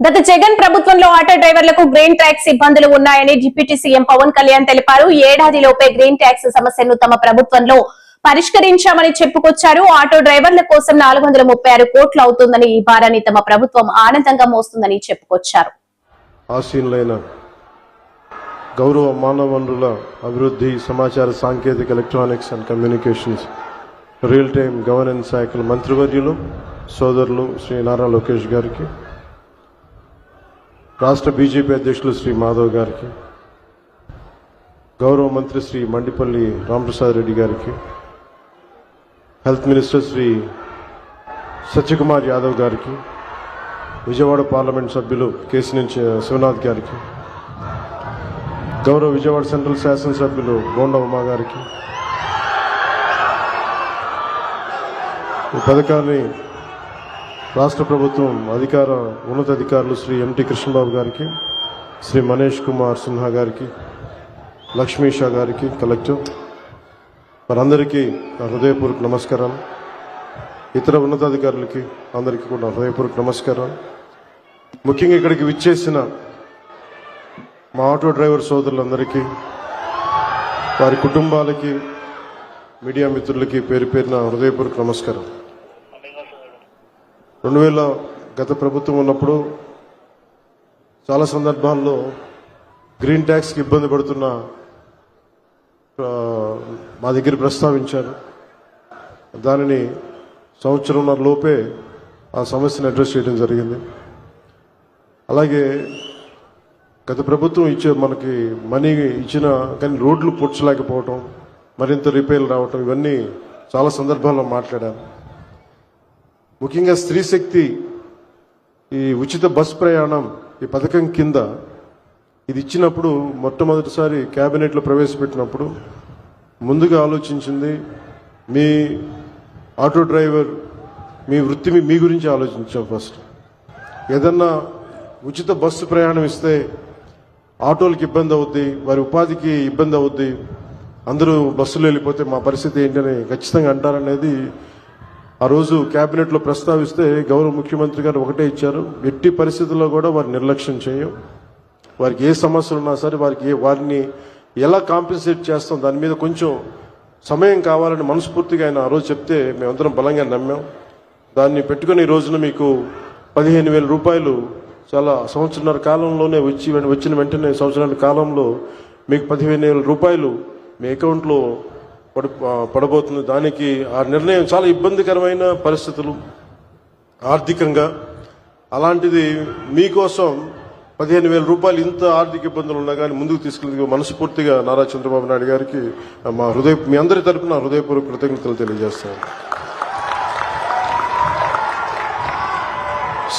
గత జగన్ ప్రభుత్వంలో ఆటో డ్రైవర్లకు గ్రీన్ ట్యాక్స్ ఇబ్బందులు ఉన్నాయని డిప్యూటీ సీఎం పవన్ కళ్యాణ్ తెలిపారు. ఏడాదిలోపే గ్రీన్ ట్యాక్స్ సమస్యను తమ ప్రభుత్వంలో పరిష్కరించామని చెప్పుకొచ్చారు. ఆటో డ్రైవర్ల కోసం నాలుగు వందల ముప్పై ఆరు కోట్లు అవుతుందని ఈ భారాన్ని తమ ప్రభుత్వం ఆనందంగా మోస్తుందని చెప్పుకొచ్చారు. ఆసీనులైన గౌరవ మానవ వనరుల అభివృద్ధి సమాచార సాంకేతిక electronics and communications real time governance శాఖల మంత్రివర్యులు సోదరులు శ్రీ నారా లోకేష్ గారికి రాష్ట్ర బీజేపీ అధ్యక్షులు శ్రీ మాధవ్ గారికి గౌరవ మంత్రి శ్రీ మండిపల్లి రామప్రసాద్ రెడ్డి గారికి హెల్త్ మినిస్టర్ శ్రీ సత్యకుమార్ యాదవ్ గారికి విజయవాడ పార్లమెంట్ సభ్యులు కేసినేని శివనాథ్ గారికి గౌరవ విజయవాడ సెంట్రల్ శాసనసభ్యులు గోండ ఉమా గారికి ఈ పథకాన్ని రాష్ట్ర ప్రభుత్వం అధికార ఉన్నతాధికారులు శ్రీ ఎంటి కృష్ణబాబు గారికి శ్రీ మనీష్ కుమార్ సిన్హా గారికి లక్ష్మీ షా గారికి కలెక్టర్ వారందరికీ నా హృదయపూర్వక నమస్కారం. ఇతర ఉన్నతాధికారులకి అందరికీ కూడా నా హృదయపూర్వక నమస్కారం. ముఖ్యంగా ఇక్కడికి విచ్చేసిన మా ఆటో డ్రైవర్ సోదరులందరికీ వారి కుటుంబాలకి మీడియా మిత్రులకి పేరు పేరున హృదయపూర్వక నమస్కారం. రెండు వేల గత ప్రభుత్వం ఉన్నప్పుడు చాలా సందర్భాల్లో గ్రీన్ ట్యాక్స్కి ఇబ్బంది పడుతున్న మా దగ్గర ప్రస్తావించారు. దానిని సంవత్సరంన్నర లోపే ఆ సమస్యను అడ్రస్ చేయడం జరిగింది. అలాగే గత ప్రభుత్వం ఇచ్చే మనకి మనీ ఇచ్చిన కానీ రోడ్లు పొడ్చలేకపోవటం మరింత రిపేర్లు రావటం ఇవన్నీ చాలా సందర్భాల్లో మాట్లాడాను ముఖ్యంగా స్త్రీ శక్తి ఈ ఉచిత బస్ ప్రయాణం ఈ పథకం కింద ఇది ఇచ్చినప్పుడు మొట్టమొదటిసారి క్యాబినెట్లో ప్రవేశపెట్టినప్పుడు ముందుగా ఆలోచించింది మీ ఆటో డ్రైవర్ మీ వృత్తి మీ- గురించి ఆలోచించాం ఫస్ట్. ఏదన్నా ఉచిత బస్సు ప్రయాణం ఇస్తే ఆటోలకు ఇబ్బంది అవుద్ది వారి ఉపాధికి ఇబ్బంది అవుద్ది అందరూ బస్సులు వెళ్ళిపోతే మా పరిస్థితి ఏంటని ఖచ్చితంగా అంటారనేది ఆ రోజు క్యాబినెట్లో ప్రస్తావిస్తే గౌరవ ముఖ్యమంత్రి గారు ఒకటే ఇచ్చారు. ఎట్టి పరిస్థితుల్లో కూడా వారు నిర్లక్ష్యం చేయం వారికి ఏ సమస్యలు ఉన్నా సరే వారికి ఏ వారిని ఎలా కాంపెన్సేట్ చేస్తాం దాని మీద కొంచెం సమయం కావాలని మనస్ఫూర్తిగా ఆయన ఆ రోజు చెప్తే మేమందరం బలంగా నమ్మాం. దాన్ని పెట్టుకుని ఈ రోజున మీకు పదిహేను వేల రూపాయలు చాలా సంవత్సరాల కాలంలోనే వచ్చి వచ్చిన వెంటనే సంవత్సరాల కాలంలో మీకు పదిహేను వేల రూపాయలు మీ అకౌంట్లో పడు పడబోతుంది. దానికి ఆ నిర్ణయం చాలా ఇబ్బందికరమైన పరిస్థితులు. ఆర్థికంగా అలాంటిది మీకోసం పదిహేను వేల రూపాయలు ఇంత ఆర్థిక ఇబ్బందులు ఉన్నా కానీ ముందుకు తీసుకెళ్ళి మనస్ఫూర్తిగా నారా చంద్రబాబు నాయుడు గారికి మా హృదయ మీ అందరి తరపున హృదయపూర్వక కృతజ్ఞతలు తెలియజేస్తాను.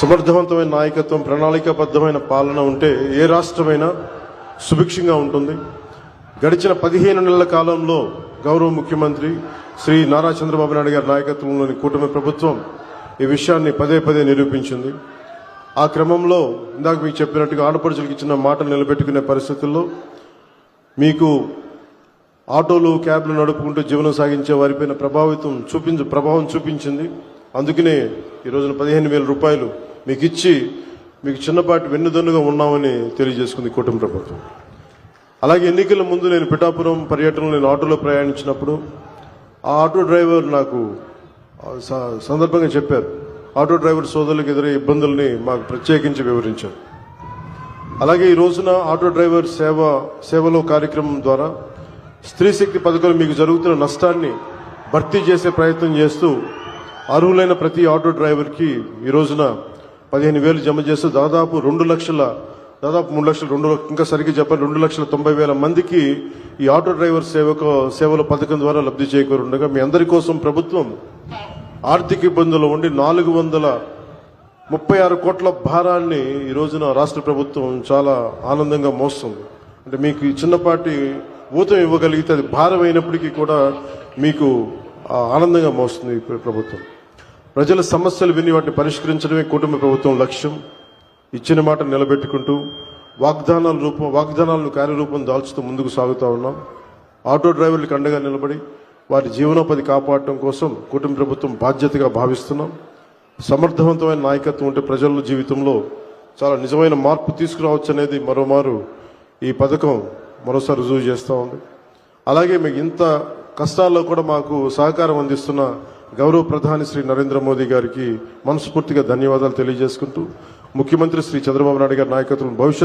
సమర్థవంతమైన నాయకత్వం ప్రణాళికాబద్ధమైన పాలన ఉంటే ఏ రాష్ట్రమైనా సుభిక్షంగా ఉంటుంది. గడిచిన పదిహేను నెలల కాలంలో గౌరవ ముఖ్యమంత్రి శ్రీ నారా చంద్రబాబు నాయుడు గారి నాయకత్వంలోని కూటమి ప్రభుత్వం ఈ విషయాన్ని పదే పదే నిరూపించింది. ఆ క్రమంలో ఇందాక మీకు చెప్పినట్టుగా ఆడపడుచులకు ఇచ్చిన మాటలు నిలబెట్టుకునే పరిస్థితుల్లో మీకు ఆటోలు క్యాబ్లు నడుపుకుంటూ జీవనం సాగించే వారిపైన ప్రభావితం చూపించు ప్రభావం చూపించింది. అందుకనే ఈ రోజున పదిహేను వేల రూపాయలు మీకు ఇచ్చి మీకు చిన్నపాటి వెన్నుదన్నుగా ఉన్నామని తెలియజేసుకుంది కూటమి ప్రభుత్వం. అలాగే ఎన్నికల ముందు నేను పిఠాపురం పర్యటనలో నేను ఆటోలో ప్రయాణించినప్పుడు ఆ ఆటో డ్రైవర్ నాకు స- సందర్భంగా చెప్పారు. ఆటో డ్రైవర్ సోదరులకు ఎదురయ్యే ఇబ్బందుల్ని మాకు ప్రత్యేకించి వివరించారు. అలాగే ఈ రోజున ఆటో డ్రైవర్ సేవ సేవలో కార్యక్రమం ద్వారా స్త్రీ శక్తి పథకాలు మీకు జరుగుతున్న నష్టాన్ని భర్తీ చేసే ప్రయత్నం చేస్తూ అర్హులైన ప్రతి ఆటో డ్రైవర్కి ఈ రోజున పదిహేను వేలు జమ చేస్తూ దాదాపు రెండు లక్షల దాదాపు మూడు లక్షలు రెండు ఇంకా సరిగ్గా చెప్పాలి రెండు లక్షల తొంభై వేల మందికి ఈ ఆటో డ్రైవర్ సేవకు సేవల పథకం ద్వారా లబ్ధి చేకూరుండగా మీ అందరి కోసం ప్రభుత్వం ఆర్థిక ఇబ్బందులు ఉండి నాలుగు వందల ముప్పై ఆరు కోట్ల భారాన్ని ఈ రోజున రాష్ట్ర ప్రభుత్వం చాలా ఆనందంగా మోస్తుంది. అంటే మీకు చిన్నపాటి ఊతం ఇవ్వగలిగితే అది భారం అయినప్పటికీ కూడా మీకు ఆనందంగా మోస్తుంది ప్రభుత్వం. ప్రజల సమస్యలు విని వాటిని పరిష్కరించడమే కుటుంబ ప్రభుత్వం లక్ష్యం. ఇచ్చిన మాట నిలబెట్టుకుంటూ వాగ్దానాల రూపం వాగ్దానాలను కార్యరూపం దాల్చుతూ ముందుకు సాగుతూ ఉన్నాం. ఆటో డ్రైవర్లకు అండగా నిలబడి వారి జీవనోపాధి కాపాడటం కోసం కుటుంబ ప్రభుత్వం బాధ్యతగా భావిస్తున్నాం. సమర్థవంతమైన నాయకత్వం ఉంటే ప్రజల జీవితంలో చాలా నిజమైన మార్పు తీసుకురావచ్చు అనేది మరోమారు ఈ పథకం మరోసారి రుజువు చేస్తూ ఉంది. అలాగే మీకు ఇంత కష్టాల్లో కూడా మాకు సహకారం అందిస్తున్న గౌరవ ప్రధాని శ్రీ నరేంద్ర మోదీ గారికి మనస్ఫూర్తిగా ధన్యవాదాలు తెలియజేసుకుంటూ ముఖ్యమంత్రి శ్రీ చంద్రబాబు నాయుడు గారి నాయకత్వం భవిష్యత్